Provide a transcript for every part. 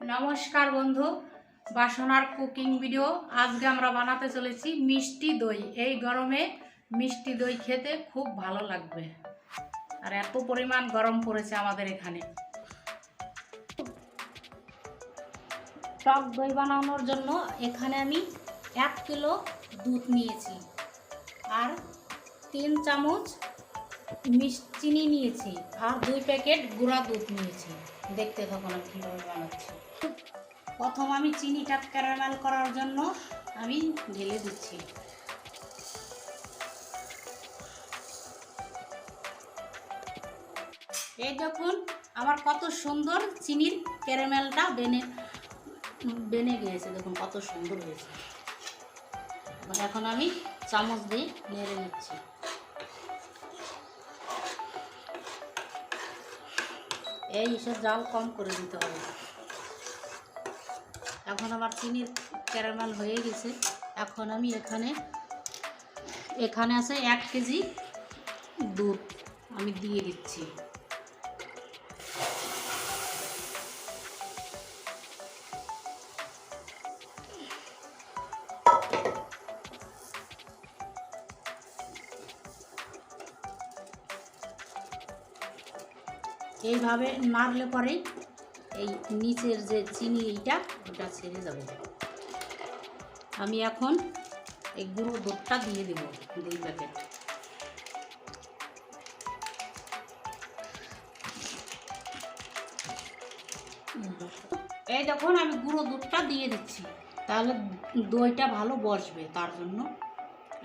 নমস্কার বন্ধু বাসনার cooking video. আজকে আমরা বানাতে চলেছি মিষ্টি দই। এই গরমে মিষ্টি দই খেতে খুব ভালো লাগবে। আর এত পরিমাণ গরম পড়েছে আমাদের এখানে। টক দই বানানোর জন্য এখানে আমি এক কিলো দুধ নিয়েছি। আর তিন চামচ মিষ্টি চিনি নিয়েছি। আর দুই প্যাকেট গুঁড়া দুধ নিয়েছি। দেখতে তখন আমি কীভাবে বানাচ্ছি। প্রথম আমি চিনিটা ক্যারামেল করার জন্য আমি ঢেলে দিচ্ছি। এই দেখুন, আমার কত সুন্দর চিনির ক্যারামেলটা বেনে বেনে গিয়েছে, দেখুন কত সুন্দর হয়েছে। এখন আমি চামচ দিয়ে নেড়ে নিচ্ছি। এই হিসেব জাল কম করে দিতে হবে। এখন আমার চিনির ক্যারামেল হয়ে গেছে। এখন আমি এখানে এখানে আছে এক কেজি দুধ আমি দিয়ে দিচ্ছি। এইভাবে নাড়লে পরেই এই নিচের যে চিনি এইটা, ওটা ছেড়ে যাবে। আমি এখন এই গুঁড়ো দুধটা দিয়ে দেবো দুই প্যাকেট। এই দেখুন, আমি গুঁড়ো দুধটা দিয়ে দিচ্ছি। তাহলে দইটা ভালো বসবে, তার জন্য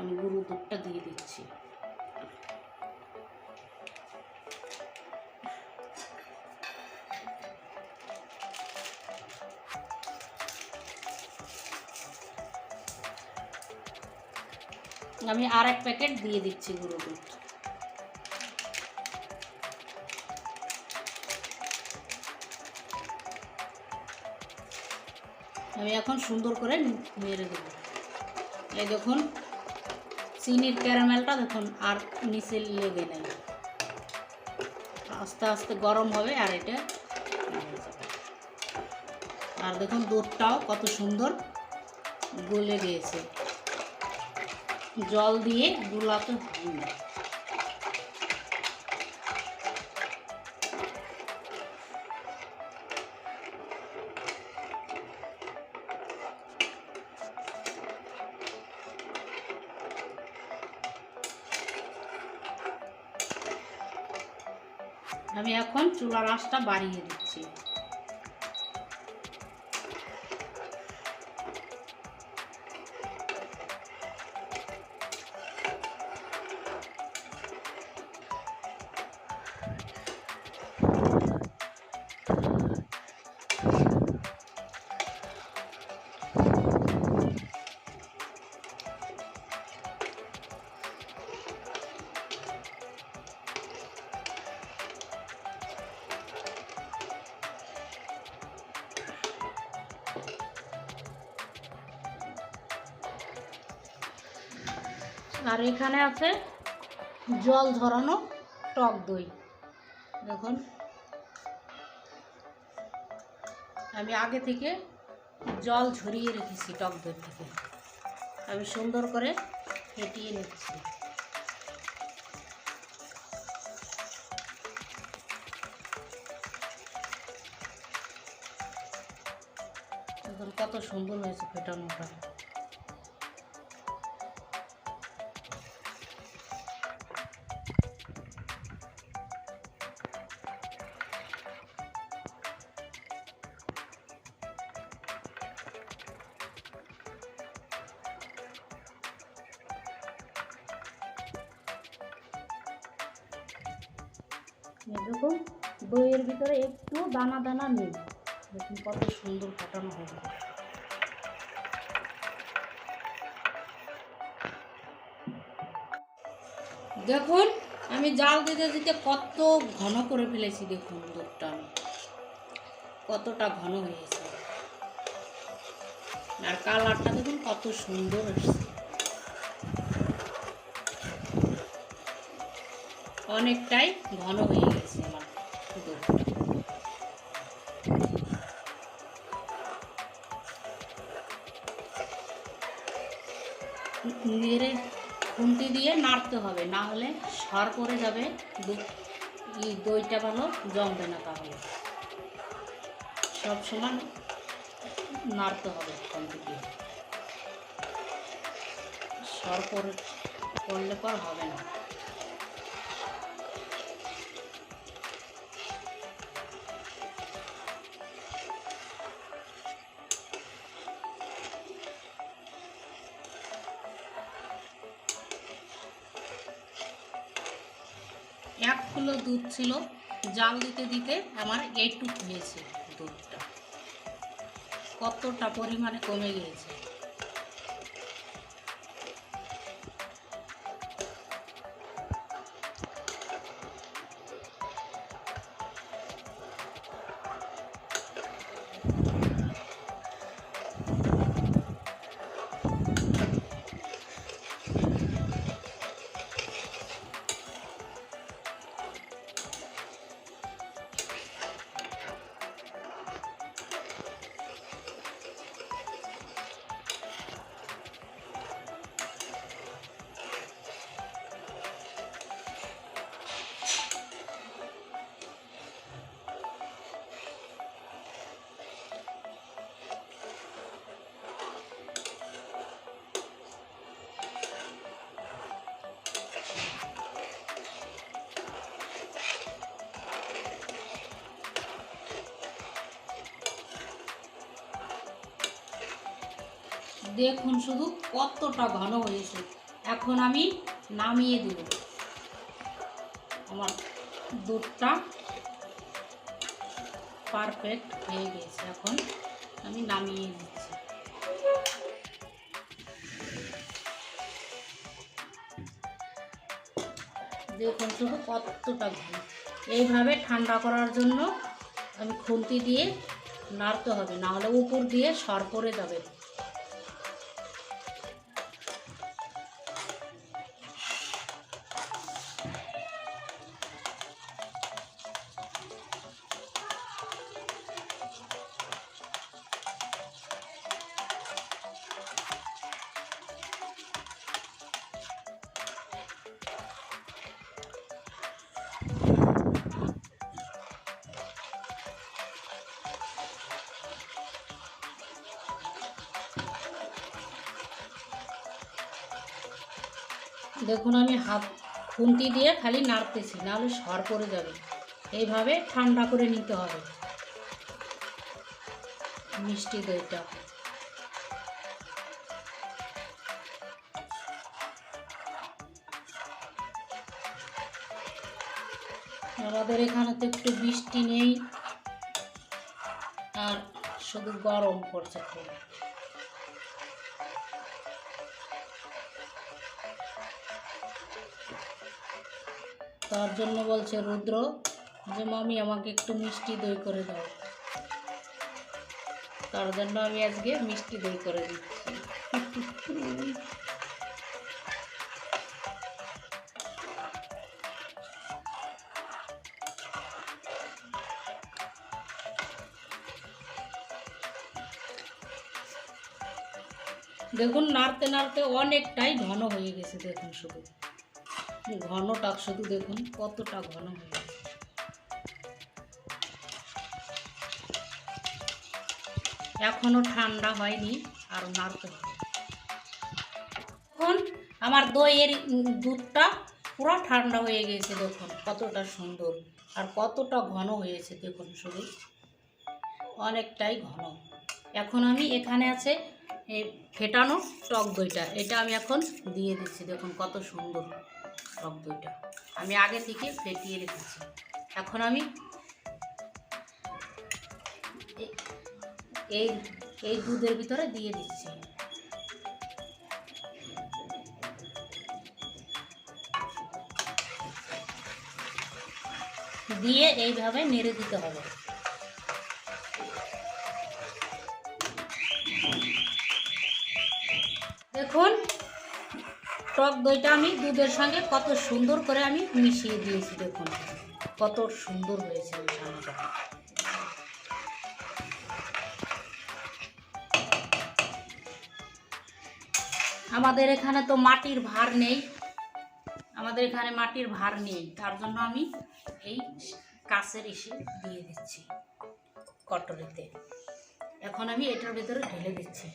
আমি গুঁড়ো দুধটা দিয়ে দিচ্ছি। আমি আর এক প্যাকেট দিয়ে দিচ্ছি গুঁড়ো দুধ। আমি এখন সুন্দর করে মেরে দেবো। এই দেখুন, চিনির ক্যারামেলটা দেখুন আর নিচে লেগে নেই। আস্তে আস্তে গরম হবে আর এটা আর দেখুন দুধটাও কত সুন্দর গলে গিয়েছে। জল দিয়ে গুলাতে হয় আমি এখন চুলার আঁচটা বাড়িয়ে দিচ্ছি আর এখানে আছে জল ঝরানো টক দই। দেখুন। আমি আগে থেকে জল ঝরিয়ে রেখেছি টক দই থেকে। আমি সুন্দর করে ফেটিয়ে নিচ্ছি। কত সুন্দর হয়েছে ফেটানোটা। দেখুন দইয়ের ভিতরে একটু দানা দানা নেই। দেখুন কত সুন্দর ফাটানো হবে দেখুন, আমি জাল দিতে দিতে কত ঘন করে ফেলেছি, দেখুন দুধটা। কতটা ঘন হয়েছে। আর কালারটা দেখুন কত সুন্দর এসছে অনেকটাই ঘন হয়ে সর করে যাবে দইটা ভালো জমবে না তাহলে। সব সময় নাড়তে হবে দিয়ে সর করলে পর হবে না। এক কিলো দুধ ছিল। জাল দিতে দিতে আমার এইটুক হয়েছে দুধটা। কতটা পরিমাণে কমে গিয়েছে? দেখুন শুধু কতটা ঘন হয়েছে। এখন আমি নামিয়ে দেব। আমার দুধটা পারফেক্ট হয়ে গেছে। এখন আমি নামিয়ে দিচ্ছি। দেখুন শুধু কতটা ঘন এইভাবে ঠান্ডা করার জন্য আমি খুন্তি দিয়ে নাড়তে হবে না হলে উপর দিয়ে সর পড়ে যাবে। দেখুন, আমি হাত খুন্তি দিয়ে খালি নাড়তেছি, নাহলে সর পড়ে যাবে। এইভাবে ঠান্ডা করে নিতে হবে। মিষ্টি দইটা। আমাদের এখানে তো একটু বৃষ্টি নেই, আর শুধু গরম পড়ছে খুব। তার জন্য বলছে, রুদ্র, যে মামি আমাকে একটু মিষ্টি দই করে দাও। তার জন্য আমি আজকে মিষ্টি দই করে দিচ্ছি। দেখুন, নাড়তে নাড়তে অনেকটাই ঘন হয়ে গেছে, দেখুন শুধু। ঘনটা শুধু দেখুন কতটা ঘন হয়ে গেছে। এখনও ঠান্ডা হয়নি, আর নাড়তে হবে। এখন আমার দইয়ের দুধটা পুরো ঠান্ডা হয়ে গেছে, দেখুন কতটা সুন্দর আর কতটা ঘন হয়েছে, দেখুন শুধু অনেকটাই ঘন। এখন আমি এখানে আছে ফেটানো টক দইটা, এটা আমি এখন দিয়ে দিচ্ছি, দেখুন কত সুন্দর। টক দইটা আমি আগে থেকে ফেটিয়ে রেখেছি। এখন আমি এই এই দুধের ভিতরে দিয়ে দিচ্ছি। দিয়ে এইভাবে নেড়ে দিতে হবে। টক দইটা আমি দুধের সঙ্গে কত সুন্দর করে আমি মিশিয়ে দিয়েছি দেখুন। কত সুন্দর হয়েছে মিশানোটা আমাদের এখানে তো মাটির ভার নেই। আমাদের এখানে মাটির ভার নেই। তার জন্য আমি এই কাছের ইসে দিয়ে দিচ্ছি কটরিতে এখন আমি এটার ভেতরে ঢেলে দিচ্ছি।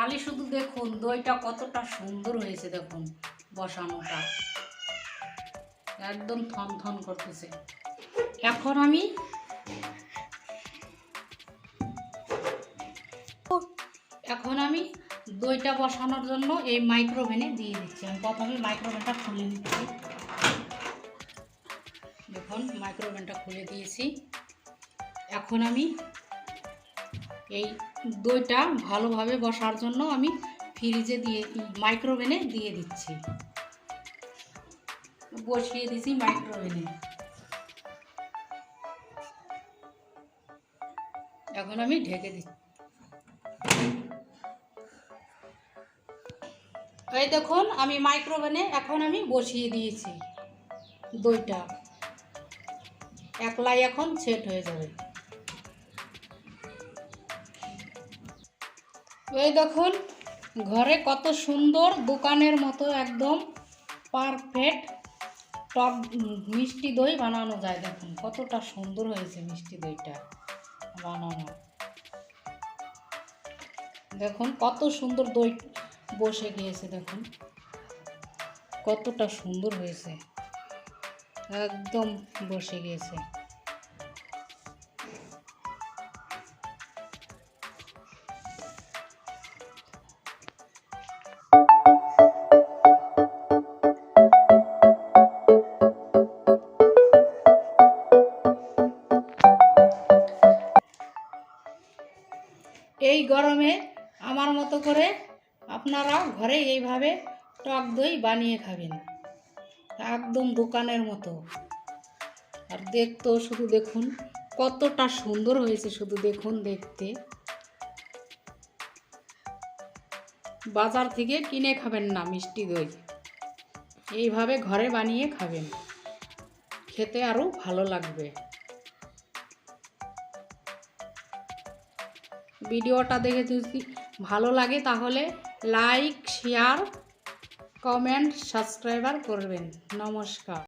খালি শুধু দেখুন দইটা কতটা সুন্দর হয়েছে দেখুন বসানোটা। একদম থন থন করতেছে। এখন আমি এখন আমি দইটা বসানোর জন্য এই মাইক্রোভেনে দিয়ে দিচ্ছি। আমি প্রথমে মাইক্রোভেনটা খুলে নিচ্ছি। দেখুন মাইক্রোভেনটা খুলে দিয়েছি। এখন আমি এই দইটা ভালোভাবে বসার জন্য আমি ফ্রিজে দিয়ে, মাইক্রোওভেনে দিয়ে দিচ্ছি। বসিয়ে দিছি মাইক্রোওভেনে। এখন আমি ঢেকে দিচ্ছি। এই দেখুন, আমি মাইক্রোওভেনে এখন আমি বসিয়ে দিয়েছি দইটা। একলাই এখন সেট হয়ে যাবে। এই দেখুন, ঘরে কত সুন্দর দোকানের মতো একদম পারফেক্ট টক মিষ্টি দই বানানো যায়। দেখুন, কতটা সুন্দর হয়েছে মিষ্টি দইটা বানানো। দেখুন, কত সুন্দর দই বসে গিয়েছে, দেখুন। কতটা সুন্দর হয়েছে। একদম বসে গিয়েছে। গরমে আমার মতো করে আপনারা ঘরে এইভাবে টক দই বানিয়ে খাবেন। একদম দোকানের মতো। আর দেখতেও শুধু দেখুন, কতটা সুন্দর হয়েছে শুধু দেখুন দেখতে। বাজার থেকে কিনে খাবেন না মিষ্টি দই। এইভাবে ঘরে বানিয়ে খাবেন। খেতে আরও ভালো লাগবে। ভিডিওটা দেখে যদি ভালো লাগে তাহলে লাইক শেয়ার কমেন্ট সাবস্ক্রাইবার করবেন। নমস্কার।